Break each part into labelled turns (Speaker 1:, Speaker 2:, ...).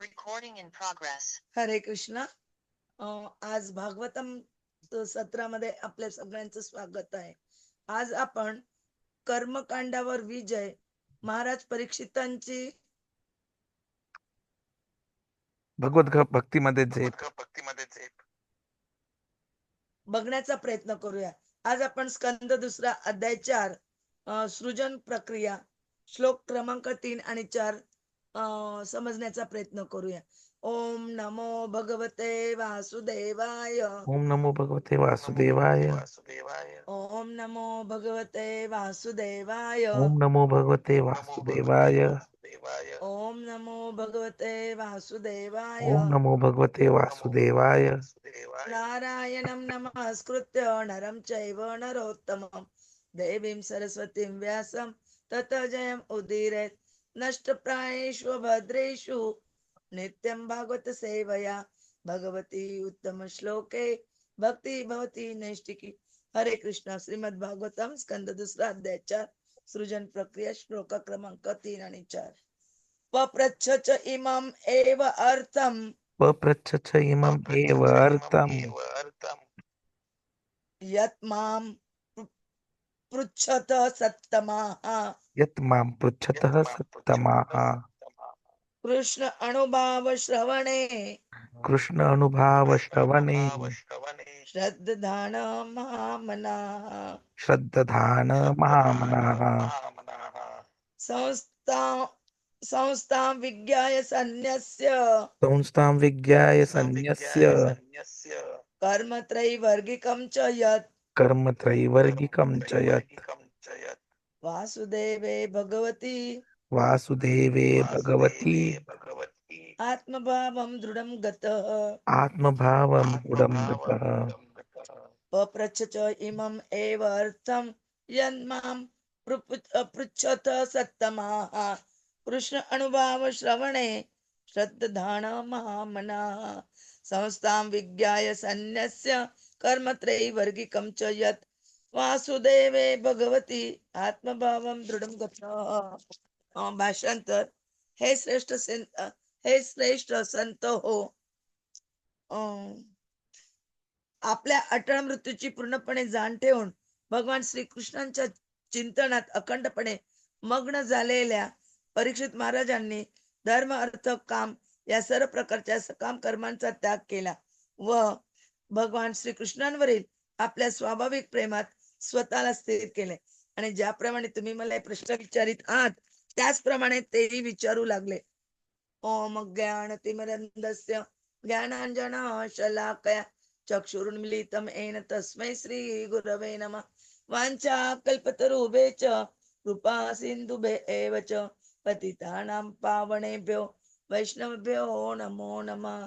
Speaker 1: Recording in progress.
Speaker 2: हरे कृष्ण. अं, आज भागवतम सत्रामध्ये आपल्या सगळ्यांचं स्वागत आहे. आज आपण कर्मकांडावर विजय महाराज परीक्षितांची
Speaker 3: भगवत ग- भक्तीमध्ये जे
Speaker 2: बघण्याचा प्रयत्न करूया. आज आपण स्कंद दुसरा अध्याय चार अं, सृजन प्रक्रिया श्लोक क्रमांक तीन आणि चार समजण्याचा प्रयत्न करूया. ओम नमो भगवते वासुदेवाय.
Speaker 3: ओम नमो भगवते वासुदेवाय.
Speaker 2: ओम नमो भगवते वासुदेवाय.
Speaker 3: ओम नमो भगवते वासुदेवाय.
Speaker 2: ओम नमो भगवते वासुदेवाय.
Speaker 3: ओम नमो भगवते वासुदेवाय.
Speaker 2: नारायणं नमस्कृत्य नरं चैव नरोत्तमं. देवीं सरस्वतीं व्यासं तत जयम् उदीरयेत् नष्टप्रायेषु भद्रेषु नित्यं भागवत सेवया भगवती उत्तम श्लोके भक्ती भवती नैष्टिकी हरे कृष्ण श्रीमद भागवतम स्कंद दुसरा अध्याय चार सृजन प्रक्रिया श्लोक क्रमांक तीन आणि चार। पप्रच्छ च इमम् एव अर्थम्।
Speaker 3: पप्रच्छ इमम् एव अर्थम्।
Speaker 2: यत् मां पृ- पृच्छत सत्तमाः
Speaker 3: यत् मां पृच्छतः सत्तमाः
Speaker 2: कृष्ण अनुभाव श्रवणे
Speaker 3: कृष्ण अनुभाव श्रवणे
Speaker 2: श्रद्धान महामनाः।
Speaker 3: श्रद्धान महामनाः।
Speaker 2: संस्था संस्थां विज्ञाय सन्न्यस्य।
Speaker 3: संस्थां विज्ञाय सन्न्यस्य।
Speaker 2: कर्मत्रैवर्गिकं च यत्।
Speaker 3: कर्मत्रैवर्गिकं च यत्
Speaker 2: वासुदेवे भगवती।
Speaker 3: वासुदेवे भगवती।
Speaker 2: आत्मभावं दृढं गतः।
Speaker 3: आत्मभावं गुडं गतः।
Speaker 2: पप्रच्छ च इमम् एव अर्थं यन्मां पृच्छत सत्तमाः। कृष्ण अनुभाव श्रवणे श्रद्धान महामनाः। संस्थां विज्ञाय सन्न्यस्य कर्मत्रैवर्गिकं च यत् वासुदेवे भगवती आत्मभावं दृढं भाषांतर हे श्रेष्ठ संत हे श्रेष्ठ संत हो। आपल्या अटळ मृत्यूची पूर्णपणे जाण ठेवून भगवान श्रीकृष्णांच्या चिंतनात अखंडपणे मग्न झालेल्या परीक्षित महाराजांनी धर्म अर्थ काम या सर्व प्रकारच्या सकाम कर्मांचा त्याग केला व भगवान श्रीकृष्णांवरील आपल्या स्वाभाविक प्रेमात स्वतःला स्थिर केले. आणि ज्याप्रमाणे तुम्ही मला हे प्रश्न विचारित आहात त्याचप्रमाणे तेही विचारू लागले. ओम ज्ञान तिमरंदस्य ज्ञानांजन शलाकया चक्षुरुन्मिलितं येन तस्मै श्री गुरवे नम। वांचा कल्पतरुभे च कृपा सिन्धुभे एव च पतितानां पावणेभ्यो वैष्णवभ्यो नमो नमः।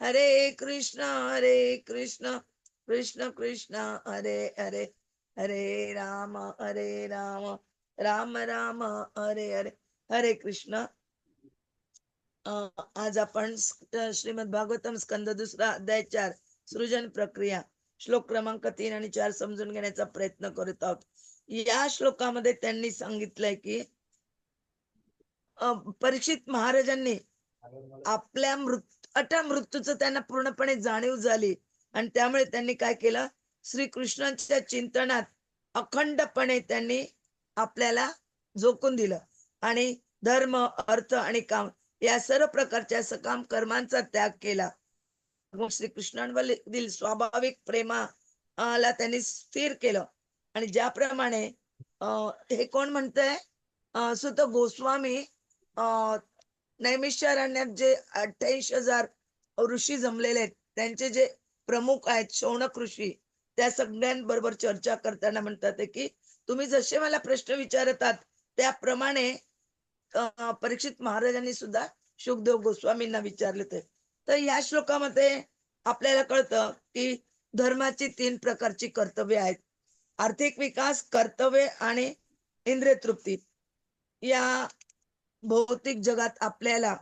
Speaker 2: हरे कृष्ण हरे कृष्ण कृष्ण कृष्ण हरे हरे हरे राम हरे राम राम राम हरे हरे हरे कृष्ण. आज आपण श्रीमद भागवतम स्कंद दुसरा अध्याय चार सृजन प्रक्रिया श्लोक क्रमांक तीन आणि चार समजून घेण्याचा प्रयत्न करत आहोत. या श्लोकामध्ये त्यांनी सांगितलंय की परीक्षित महाराजांनी आपल्या मृत अटा मृत्यूचं त्यांना पूर्णपणे जाणीव झाली. आणि त्यामुळे त्यांनी काय केलं? श्रीकृष्णांच्या चिंतनात अखंडपणे त्यांनी आपल्याला झोकून दिलं. आणि धर्म अर्थ आणि काम या सर्व प्रकारच्या सकाम कर्मांचा त्याग केला. भगवान श्रीकृष्णांवरील स्वाभाविक प्रेमाला त्यांनी स्थिर केलं. आणि ज्याप्रमाणे अं, हे कोण म्हणतंय? सुत गोस्वामी अं, नैमिषारण्यात जे अठ्ठ्याऐंशी हजार ऋषी जमलेले आहेत. त्यांचे जे प्रमुख आहेत शौनक ऋषी त्या सगळ्यांबरोबर चर्चा करताना म्हणतात की तुम्ही जसे मला प्रश्न विचारतात त्याप्रमाणे परीक्षित महाराजांनी सुद्धा शुभदेव गोस्वामींना विचारले होते तर या श्लोकामध्ये आपल्याला कळतं की धर्माची तीन प्रकारची कर्तव्य आहेत. आर्थिक विकास कर्तव्य आणि इंद्रिय तृप्ती या भौतिक जगात आपल्याला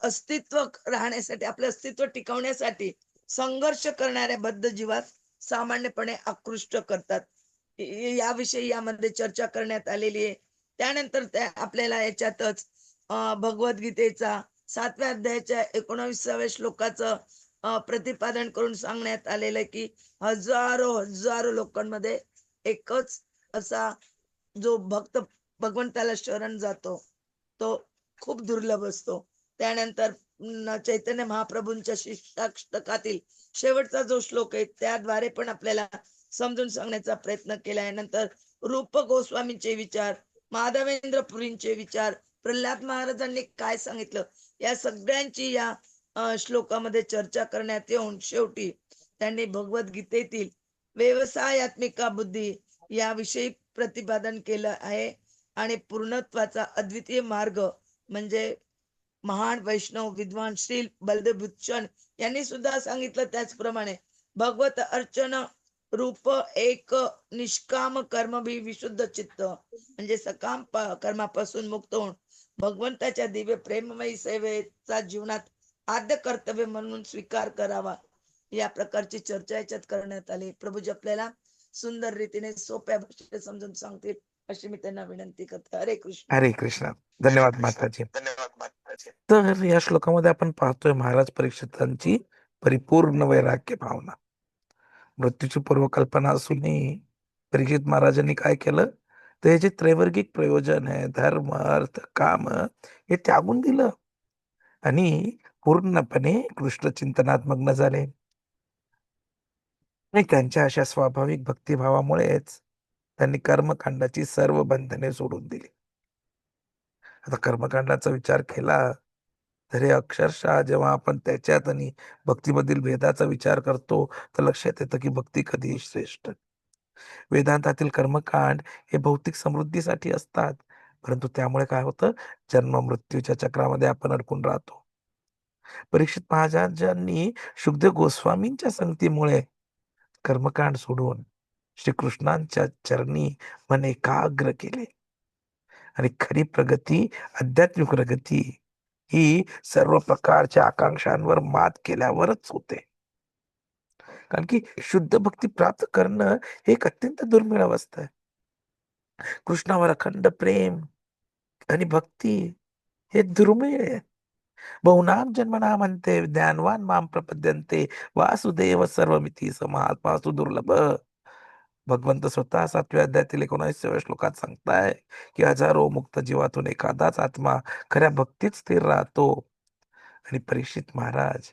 Speaker 2: अस्तित्व राहण्यासाठी आपले अस्तित्व टिकवण्यासाठी संघर्ष करणाऱ्या बद्ध जीवात सामान्यपणे आकृष्ट करतात. याविषयी यामध्ये चर्चा करण्यात आलेली आहे. त्यानंतर त्या आपल्याला याच्यातच अं, भगवद्गीतेचा सातव्या अध्यायाच्या एकोणाविसाव्या श्लोकाचं प्रतिपादन करून सांगण्यात आलेलं आहे की हजारो हजारो लोकांमध्ये एकच असा जो भक्त भगवंताला शरण जातो. तो खूप दुर्लभ असतो. त्यानंतर चैतन्य महाप्रभूंच्या शिष्टाष्टकातील शेवटचा जो श्लोक आहे त्याद्वारे पण आपल्याला समजून सांगण्याचा प्रयत्न केला नंतर रूप गोस्वामींचे विचार माधवेंद्र पुरींचे विचार प्रल्हाद महाराजांनी काय सांगितलं? या सगळ्यांची या श्लोकामध्ये चर्चा करण्यात येऊन शेवटी त्यांनी भगवद्गीतेतील व्यवसायात्मिका बुद्धी याविषयी प्रतिपादन केलं आहे. आणि पूर्णत्वाचा अद्वितीय मार्ग म्हणजे महान वैष्णव विद्वान श्री बलदेव यांनी सुद्धा सांगितलं त्याचप्रमाणे भगवत अर्चन रूप एक निष्काम कर्म भी विशुद्ध चित्त. म्हणजे सकाम कर्मापासून मुक्त होऊन भगवंताच्या दिव्य प्रेममयी सेवेचा जीवनात आद्य कर्तव्य म्हणून स्वीकार करावा. या प्रकारची चर्चा याच्यात करण्यात आली. प्रभूजी आपल्याला सुंदर रीतीने सोप्या भाषेत समजून सांगतील. अशी मी त्यांना विनंती करते. हरे कृष्ण.
Speaker 3: हरे कृष्ण. धन्यवाद माताजी. तर या श्लोकामध्ये आपण पाहतोय महाराज परीक्षितांची परिपूर्ण वैराग्य भावना. मृत्यूची पूर्वकल्पना असूनही परीक्षित महाराजांनी काय केलं? तर हे जे त्रैवर्गिक प्रयोजन आहे धर्म अर्थ काम हे त्यागून दिलं. आणि पूर्णपणे कृष्ण चिंतनात मग्न झाले. आणि त्यांच्या अशा स्वाभाविक भक्तिभावामुळेच त्यांनी कर्मकांडाची सर्व बंधने सोडून दिली. आता कर्मकांडाचा विचार केला तर हे अक्षरशः जेव्हा आपण त्याच्यात आणि भक्तीमधील भेदाचा विचार करतो तर लक्षात येतं की भक्ती कधीही श्रेष्ठ. वेदांतातील कर्मकांड हे भौतिक समृद्धीसाठी असतात. परंतु त्यामुळे काय होतं? जन्म मृत्यूच्या चक्रामध्ये आपण अडकून राहतो. परीक्षित महाराजांनी शुद्ध गोस्वामींच्या संगतीमुळे कर्मकांड सोडून श्रीकृष्णांच्या चरणी मन एकाग्र केले. आणि खरी प्रगती आध्यात्मिक प्रगती ही सर्व प्रकारच्या आकांक्षांवर मात केल्यावरच होते. कारण की शुद्ध भक्ती प्राप्त करणं हे एक अत्यंत दुर्मिळ अवस्था आहे. कृष्णावर अखंड प्रेम आणि भक्ती हे दुर्मिळ आहे. बहुनाम जन्मना म्हणते ज्ञानवान माम प्रपद्यंते वासुदेव सर्वमिती समात्मा दुर्लभ भगवंत स्वतः सातव्या अध्यायातील एकोणऐंशीव्या श्लोकात सांगताय की हजारो मुक्त जीवातून एखादाच आत्मा खऱ्या भक्तीत स्थिर राहतो. आणि परीक्षित महाराज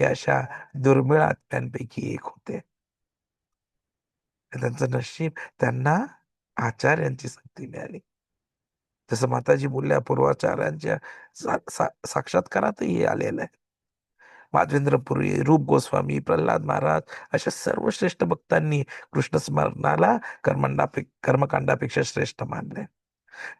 Speaker 3: या अशा दुर्मिळ आत्म्यांपैकी एक होते. त्यांचं नशीब त्यांना आचार्यांची संधी मिळाली. जसं माताजी बोलल्या पूर्वाचार्यांच्या सा- सा- साक्षात्कारातही आलेलं आहे. माधवेंद्र पुरी रूप गोस्वामी प्रल्हाद महाराज अशा सर्व श्रेष्ठ भक्तांनी कृष्ण स्मरणाला कर्मंडा कर्मकांडापेक्षा श्रेष्ठ मानले.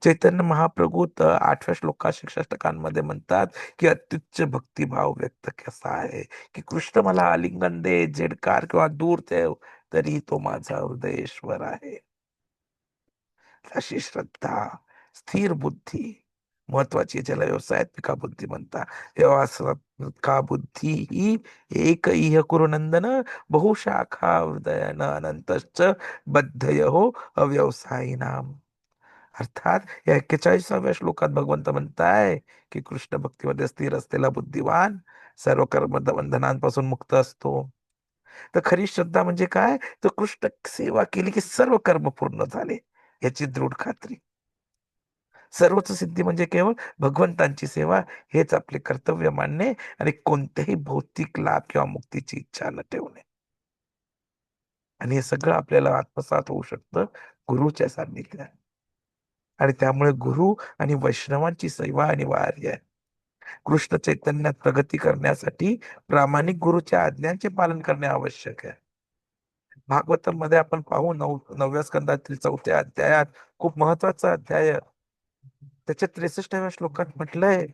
Speaker 3: चैतन्य महाप्रभू आठव्या श्लोका शिक्षाष्टकांमध्ये म्हणतात की अत्युच्च भक्तिभाव व्यक्त कसा आहे? की कृष्ण मला आलिंगन दे झेडकार किंवा दूर ठेव तरी तो माझा हृदयेश्वर आहे. अशी श्रद्धा स्थिर बुद्धी महत्वाची ज्याला व्यवसायात पिका बुद्धी म्हणतात. का बुद्धी ही एक इह कुरुनंदन बहुशाखा हृदयन अनंतश्च बद्धय हो अव्यवसायिनाम। अर्थात या एक्केचाळीसाव्या श्लोकात भगवंत म्हणताय की कृष्ण भक्तीमध्ये स्थिर असलेला बुद्धिवान सर्व कर्म बंधनांपासून मुक्त असतो। तर खरी श्रद्धा म्हणजे काय? तर कृष्ण सेवा केली की सर्व कर्म पूर्ण झाले याची दृढ खात्री. सर्वच सिद्धी म्हणजे केवळ भगवंतांची सेवा हेच आपले कर्तव्य मानणे आणि कोणतेही भौतिक लाभ किंवा मुक्तीची इच्छा न ठेवणे. आणि हे सगळं आपल्याला आत्मसात होऊ शकतं गुरुच्या सान्निध्यात. आणि त्यामुळे गुरु आणि वैष्णवांची सेवा अनिवार्य आहे. कृष्ण चैतन्यात प्रगती करण्यासाठी प्रामाणिक गुरुच्या आज्ञांचे पालन करणे आवश्यक आहे. भागवतममध्ये आपण पाहू नऊ नवव्या स्कंदातील चौथ्या अध्यायात खूप महत्त्वाचा अध्याय त्याच्या त्रेसष्टाव्या श्लोकात म्हटलंय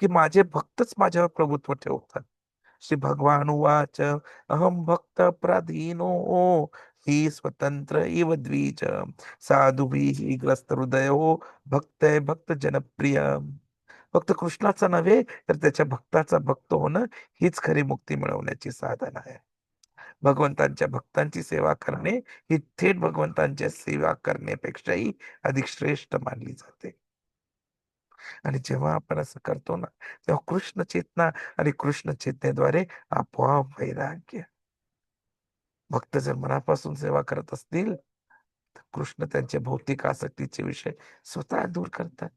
Speaker 3: की माझे भक्तच माझ्यावर प्रभुत्व ठेवतात. श्री भगवान उवाच अहम भक्त प्राधीनो ही स्वतंत्र इव द्विज साधुभिः ग्रस्त हृदयो भक्त भक्त जनप्रिय. फक्त कृष्णाचा नव्हे तर त्याच्या भक्ताचा भक्त होणं हीच खरी मुक्ती मिळवण्याची साधन आहे. भगवंतांच्या भक्तांची सेवा करणे ही थेट भगवंतांच्या सेवा करण्यापेक्षाही अधिक श्रेष्ठ मानली जाते. आणि जेव्हा आपण असं करतो ना तेव्हा कृष्ण चेतना आणि कृष्ण चेतनेद्वारे आपोआप वैराग्य. भक्त जर मनापासून सेवा करत असतील तर कृष्ण त्यांचे भौतिक आसक्तीचे विषय स्वतः दूर करतात.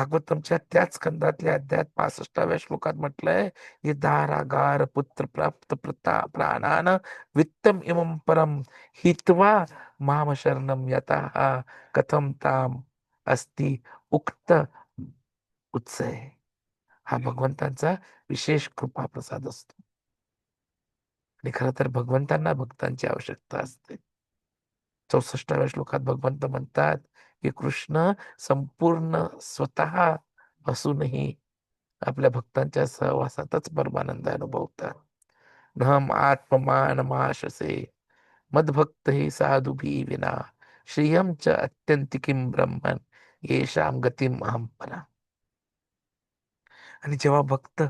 Speaker 3: भागवतमच्या त्याच स्कंदातल्या अध्यायात पासष्टाव्या श्लोकात म्हटलंय ये दारागार पुत्र प्राप्त प्रता प्राणान वित्तम इमं परम हित्वा माम शरणम यथा कथम ताम अस्ति उक्त उत्सय हा भगवंतांचा विशेष कृपा प्रसाद असतो. आणि खरं तर भगवंतांना भक्तांची आवश्यकता असते. चौसष्टाव्या श्लोकात भगवंत म्हणतात की कृष्ण संपूर्ण स्वतः असूनही आपल्या भक्तांच्या सहवासातच परमानंद अनुभवतात. नहम आत्ममान माशसे मदभक्त हे साधू भी विना श्रियम च अत्यंतिकिम ब्रह्मन येशाम गतीम अहम परा. आणि जेव्हा भक्त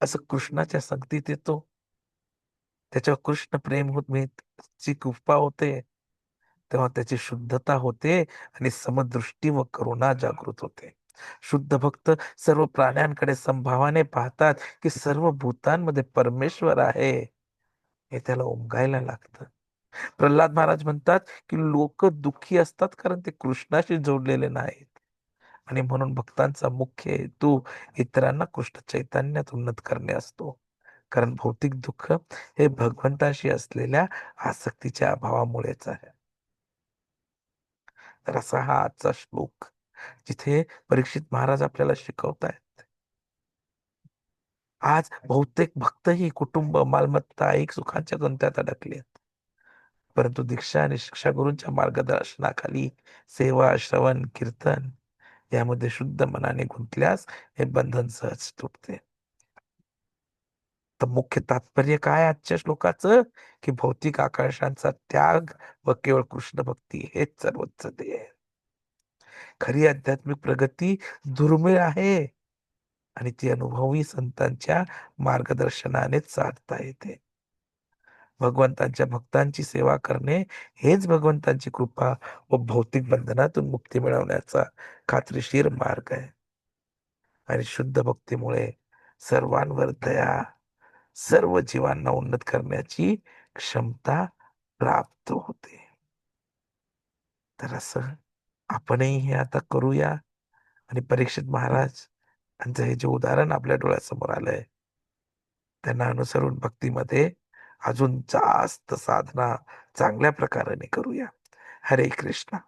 Speaker 3: असं कृष्णाच्या संगतीत येतो त्याच्यावर कृष्ण प्रेम होत मी ची कृपा होते तेव्हा त्याची शुद्धता होते आणि समदृष्टी व करुणा जागृत होते. शुद्ध भक्त सर्व प्राण्यांकडे संभावाने पाहतात की सर्व भूतांमध्ये परमेश्वर आहे. हे त्याला उमगायला लागतं. प्रल्हाद महाराज म्हणतात की लोक दुःखी असतात कारण ते कृष्णाशी जोडलेले नाहीत. आणि म्हणून भक्तांचा मुख्य हेतू इतरांना कृष्ण चैतन्यात उन्नत करणे असतो. कारण भौतिक दुःख हे भगवंताशी असलेल्या आसक्तीच्या अभावामुळेच आहे. तर असा हा आजचा श्लोक जिथे परीक्षित महाराज आपल्याला शिकवतायत. आज बहुतेक भक्तही कुटुंब मालमत्ता एक सुखांच्या गंत्यात अडकले आहेत परंतु दीक्षा आणि शिक्षा गुरूंच्या मार्गदर्शनाखाली सेवा श्रवण कीर्तन यामध्ये शुद्ध मनाने गुंतल्यास हे बंधन सहज तुटते. तर मुख्य तात्पर्य काय आजच्या श्लोकाचं? की भौतिक आकांक्षांचा त्याग व केवळ कृष्ण भक्ती हेच सर्वोच्च ध्येय आहे खरी आध्यात्मिक प्रगती दुर्मिळ आहे आणि ती अनुभवी संतांच्या मार्गदर्शनानेच साधता येते. भगवंतांच्या भक्तांची सेवा करणे हेच भगवंतांची कृपा व भौतिक बंधनातून मुक्ती मिळवण्याचा खात्रीशीर मार्ग आहे. आणि शुद्ध भक्तीमुळे सर्वांवर दया सर्व जीवांना उन्नत करण्याची क्षमता प्राप्त होते. तर असं आपणही हे आता करूया. आणि परीक्षित महाराज यांचं हे जे उदाहरण आपल्या डोळ्यासमोर आलंय त्यांना अनुसरून भक्तीमध्ये अजून जास्त साधना चांगल्या प्रकाराने करूया. हरे कृष्णा.